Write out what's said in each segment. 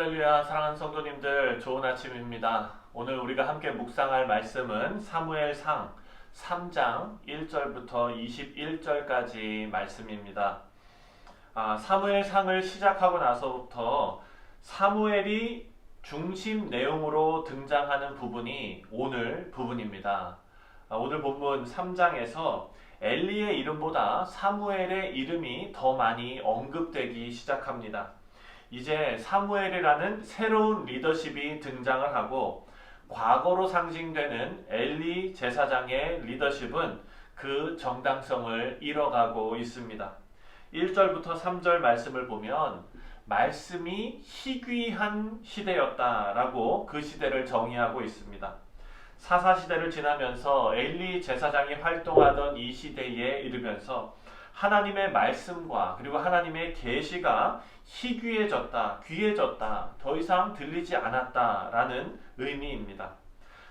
할렐루야 사랑하는 성도님들 좋은 아침입니다. 오늘 우리가 함께 묵상할 말씀은 사무엘상 3장 1절부터 21절까지 말씀입니다. 아, 사무엘상을 시작하고 나서부터 사무엘이 중심 내용으로 등장하는 부분이 오늘 부분입니다. 아, 오늘 본문 3장에서 엘리의 이름보다 사무엘의 이름이 더 많이 언급되기 시작합니다. 이제 사무엘이라는 새로운 리더십이 등장을 하고 과거로 상징되는 엘리 제사장의 리더십은 그 정당성을 잃어가고 있습니다. 1절부터 3절 말씀을 보면 말씀이 희귀한 시대였다라고 그 시대를 정의하고 있습니다. 사사 시대를 지나면서 엘리 제사장이 활동하던 이 시대에 이르면서 하나님의 말씀과 그리고 하나님의 계시가 희귀해졌다, 귀해졌다, 더 이상 들리지 않았다라는 의미입니다.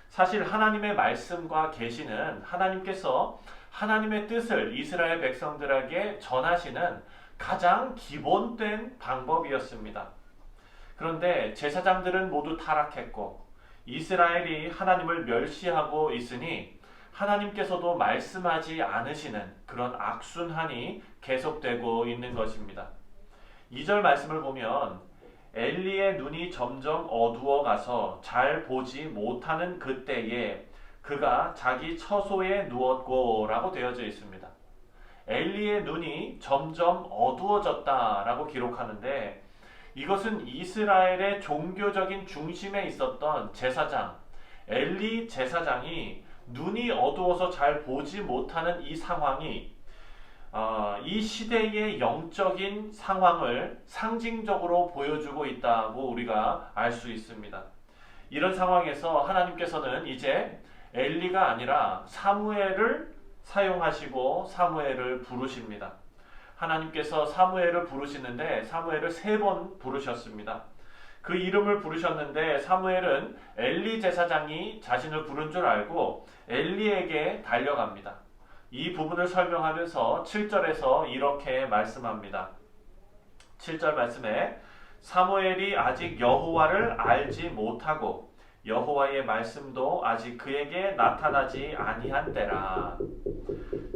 사실 하나님의 말씀과 계시는 하나님께서 하나님의 뜻을 이스라엘 백성들에게 전하시는 가장 기본된 방법이었습니다. 그런데 제사장들은 모두 타락했고 이스라엘이 하나님을 멸시하고 있으니 하나님께서도 말씀하지 않으시는 그런 악순환이 계속되고 있는 것입니다. 2절 말씀을 보면 엘리의 눈이 점점 어두워 가서 잘 보지 못하는 그때에 그가 자기 처소에 누웠고라고 되어져 있습니다. 엘리의 눈이 점점 어두워졌다라고 기록하는데 이것은 이스라엘의 종교적인 중심에 있었던 제사장 엘리 제사장이 눈이 어두워서 잘 보지 못하는 이 상황이 어, 이 시대의 영적인 상황을 상징적으로 보여주고 있다고 우리가 알 수 있습니다. 이런 상황에서 하나님께서는 이제 엘리가 아니라 사무엘을 사용하시고 사무엘을 부르십니다. 하나님께서 사무엘을 부르시는데 사무엘을 세 번 부르셨습니다. 그 이름을 부르셨는데 사무엘은 엘리 제사장이 자신을 부른 줄 알고 엘리에게 달려갑니다. 이 부분을 설명하면서 7절에서 이렇게 말씀합니다. 7절 말씀에 사무엘이 아직 여호와를 알지 못하고 여호와의 말씀도 아직 그에게 나타나지 아니한 때라.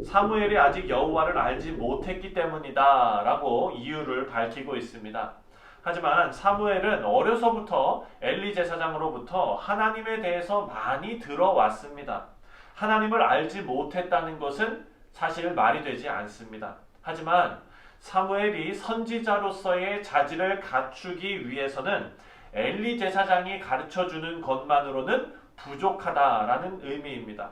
사무엘이 아직 여호와를 알지 못했기 때문이다라고 이유를 밝히고 있습니다. 하지만 사무엘은 어려서부터 엘리 제사장으로부터 하나님에 대해서 많이 들어왔습니다. 하나님을 알지 못했다는 것은 사실 말이 되지 않습니다. 하지만 사무엘이 선지자로서의 자질을 갖추기 위해서는 엘리 제사장이 가르쳐 주는 것만으로는 부족하다라는 의미입니다.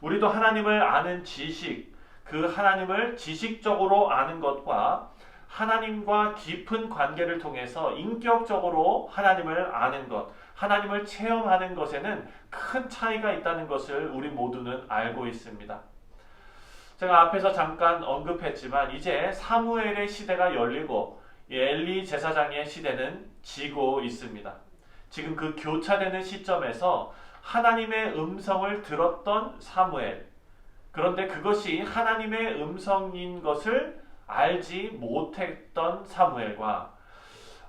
우리도 하나님을 아는 지식, 그 하나님을 지식적으로 아는 것과 하나님과 깊은 관계를 통해서 인격적으로 하나님을 아는 것, 하나님을 체험하는 것에는 큰 차이가 있다는 것을 우리 모두는 알고 있습니다. 제가 앞에서 잠깐 언급했지만 이제 사무엘의 시대가 열리고 엘리 제사장의 시대는 지고 있습니다. 지금 그 교차되는 시점에서 하나님의 음성을 들었던 사무엘. 그런데 그것이 하나님의 음성인 것을 알지 못했던 사무엘과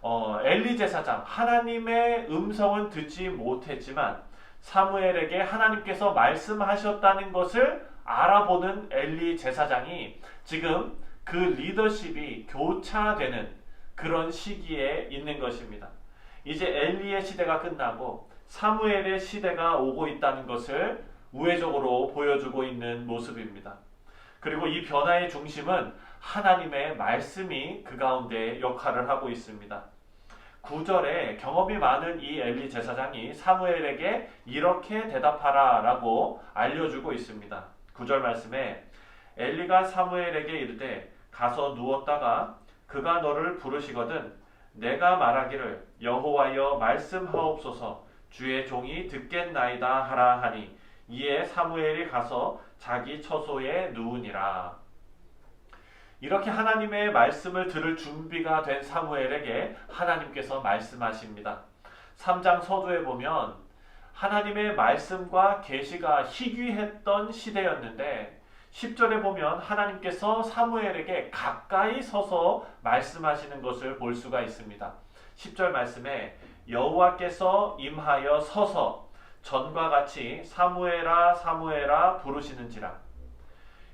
어, 엘리 제사장 하나님의 음성은 듣지 못했지만 사무엘에게 하나님께서 말씀하셨다는 것을 알아보는 엘리 제사장이 지금 그 리더십이 교차되는 그런 시기에 있는 것입니다. 이제 엘리의 시대가 끝나고 사무엘의 시대가 오고 있다는 것을 우회적으로 보여주고 있는 모습입니다. 그리고 이 변화의 중심은 하나님의 말씀이 그 가운데 역할을 하고 있습니다. 9절에 경험이 많은 이 엘리 제사장이 사무엘에게 이렇게 대답하라 라고 알려주고 있습니다. 9절 말씀에 엘리가 사무엘에게 이르되 가서 누웠다가 그가 너를 부르시거든 내가 말하기를 여호와여 말씀하옵소서 주의 종이 듣겠나이다 하라 하니 이에 사무엘이 가서 자기 처소에 누우니라. 이렇게 하나님의 말씀을 들을 준비가 된 사무엘에게 하나님께서 말씀하십니다. 3장 서두에 보면 하나님의 말씀과 계시가 희귀했던 시대였는데 10절에 보면 하나님께서 사무엘에게 가까이 서서 말씀하시는 것을 볼 수가 있습니다. 10절 말씀에 여호와께서 임하여 서서 전과 같이 사무엘아 사무엘아 부르시는지라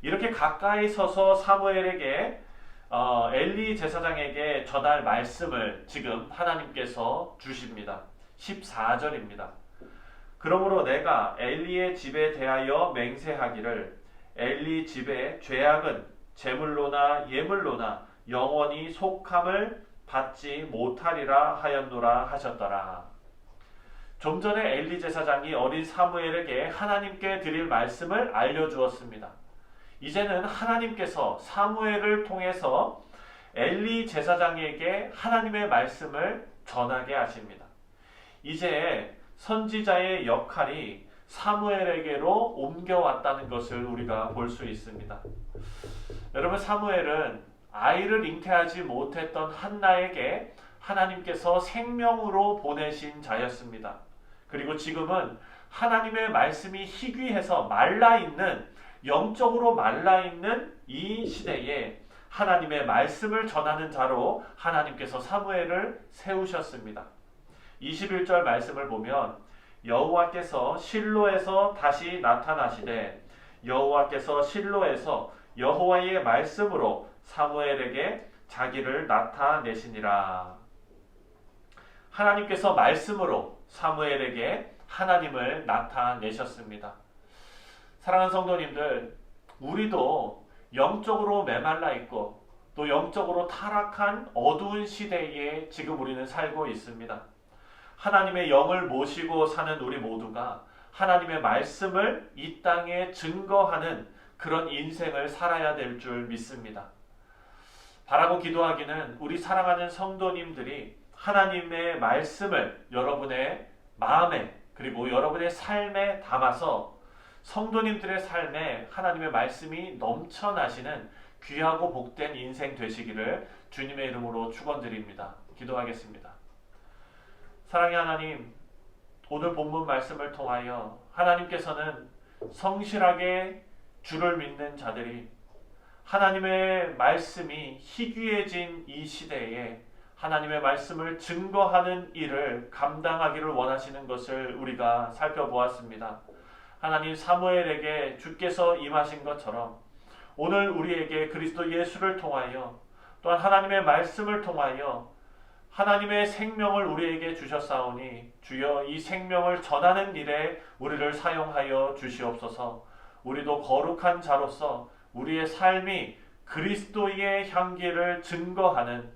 이렇게 가까이 서서 사무엘에게 어, 엘리 제사장에게 전할 말씀을 지금 하나님께서 주십니다. 14절입니다. 그러므로 내가 엘리의 집에 대하여 맹세하기를 엘리 집의 죄악은 제물로나 예물로나 영원히 속함을 받지 못하리라 하였노라 하셨더라. 좀 전에 엘리 제사장이 어린 사무엘에게 하나님께 드릴 말씀을 알려주었습니다. 이제는 하나님께서 사무엘을 통해서 엘리 제사장에게 하나님의 말씀을 전하게 하십니다. 이제 선지자의 역할이 사무엘에게로 옮겨왔다는 것을 우리가 볼 수 있습니다. 여러분 사무엘은 아이를 잉태하지 못했던 한나에게 하나님께서 생명으로 보내신 자였습니다. 그리고 지금은 하나님의 말씀이 희귀해서 말라 있는 영적으로 말라 있는 이 시대에 하나님의 말씀을 전하는 자로 하나님께서 사무엘을 세우셨습니다. 21절 말씀을 보면 여호와께서 실로에서 다시 나타나시되 여호와께서 실로에서 여호와의 말씀으로 사무엘에게 자기를 나타내시니라. 하나님께서 말씀으로 사무엘에게 하나님을 나타내셨습니다. 사랑하는 성도님들, 우리도 영적으로 메말라 있고 또 영적으로 타락한 어두운 시대에 지금 우리는 살고 있습니다. 하나님의 영을 모시고 사는 우리 모두가 하나님의 말씀을 이 땅에 증거하는 그런 인생을 살아야 될 줄 믿습니다. 바라고 기도하기는 우리 사랑하는 성도님들이 하나님의 말씀을 여러분의 마음에 그리고 여러분의 삶에 담아서 성도님들의 삶에 하나님의 말씀이 넘쳐나시는 귀하고 복된 인생 되시기를 주님의 이름으로 축원드립니다. 기도하겠습니다. 사랑의 하나님, 오늘 본문 말씀을 통하여 하나님께서는 성실하게 주를 믿는 자들이 하나님의 말씀이 희귀해진 이 시대에 하나님의 말씀을 증거하는 일을 감당하기를 원하시는 것을 우리가 살펴보았습니다. 하나님 사무엘에게 주께서 임하신 것처럼 오늘 우리에게 그리스도 예수를 통하여 또한 하나님의 말씀을 통하여 하나님의 생명을 우리에게 주셨사오니 주여 이 생명을 전하는 일에 우리를 사용하여 주시옵소서. 우리도 거룩한 자로서 우리의 삶이 그리스도의 향기를 증거하는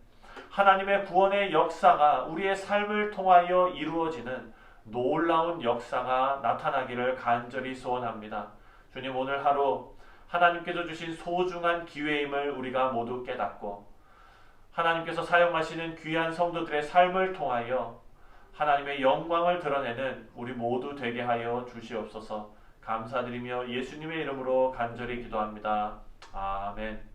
하나님의 구원의 역사가 우리의 삶을 통하여 이루어지는 놀라운 역사가 나타나기를 간절히 소원합니다. 주님 오늘 하루 하나님께서 주신 소중한 기회임을 우리가 모두 깨닫고 하나님께서 사용하시는 귀한 성도들의 삶을 통하여 하나님의 영광을 드러내는 우리 모두 되게 하여 주시옵소서 감사드리며 예수님의 이름으로 간절히 기도합니다. 아멘.